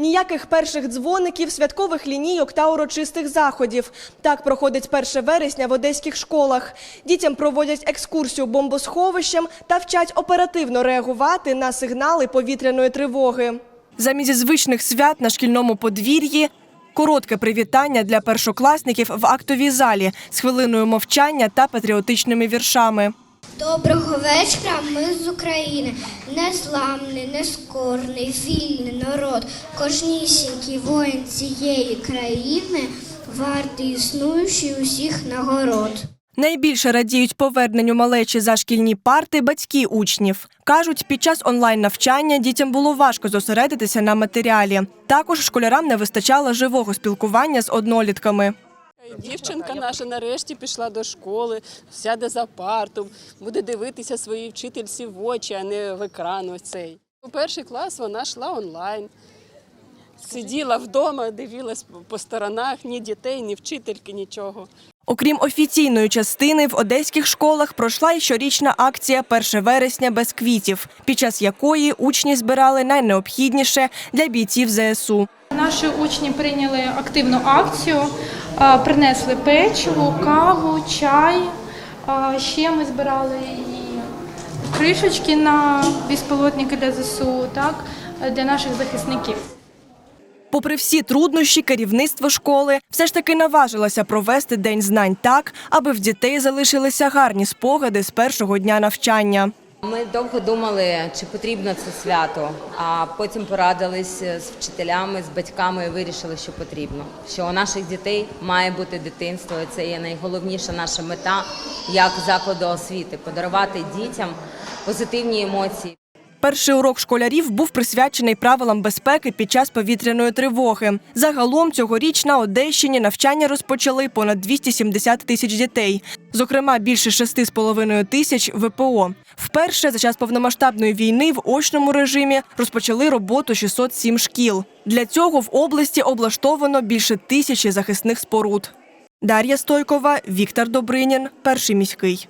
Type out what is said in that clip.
Ніяких перших дзвоників, святкових лінійок та урочистих заходів. Так проходить 1 вересня в одеських школах. Дітям проводять екскурсію бомбосховищем та вчать оперативно реагувати на сигнали повітряної тривоги. Замість звичних свят на шкільному подвір'ї коротке привітання для першокласників в актовій залі з хвилиною мовчання та патріотичними віршами. Доброго вечора, ми з України. Незламний, нескорний, вільний народ, кожнісінький воїн цієї країни, вартий існуючий усіх нагород. Найбільше радіють поверненню малечі за шкільні парти батьки учнів. Кажуть, під час онлайн-навчання дітям було важко зосередитися на матеріалі. Також школярам не вистачало живого спілкування з однолітками. Дівчинка наша нарешті пішла до школи, сяде за парту, буде дивитися своїй вчительці в очі, а не в екран ось цей. У перший клас вона йшла онлайн. Сиділа вдома, дивилась по сторонах, ні дітей, ні вчительки, нічого. Окрім офіційної частини, в одеських школах пройшла й щорічна акція «1 вересня без квітів, під час якої учні збирали найнеобхідніше для бійців ЗСУ. Наші учні прийняли активну акцію, принесли печиво, каву, чай. Ще ми збирали і кришечки на безпілотники для ЗСУ, так, для наших захисників. Попри всі труднощі, керівництво школи все ж таки наважилося провести день знань так, аби в дітей залишилися гарні спогади з першого дня навчання. Ми довго думали, чи потрібно це свято, а потім порадились з вчителями, з батьками і вирішили, що потрібно. Що у наших дітей має бути дитинство. і Це є найголовніша наша мета як закладу освіти подарувати дітям позитивні емоції. Перший урок школярів був присвячений правилам безпеки під час повітряної тривоги. Загалом цьогоріч на Одещині навчання розпочали понад 270 тисяч дітей, зокрема більше 6,5 тисяч ВПО. Вперше за час повномасштабної війни в очному режимі розпочали роботу 607 шкіл. Для цього в області облаштовано більше тисячі захисних споруд. Дар'я Стойкова, Віктор Добринін, перший міський.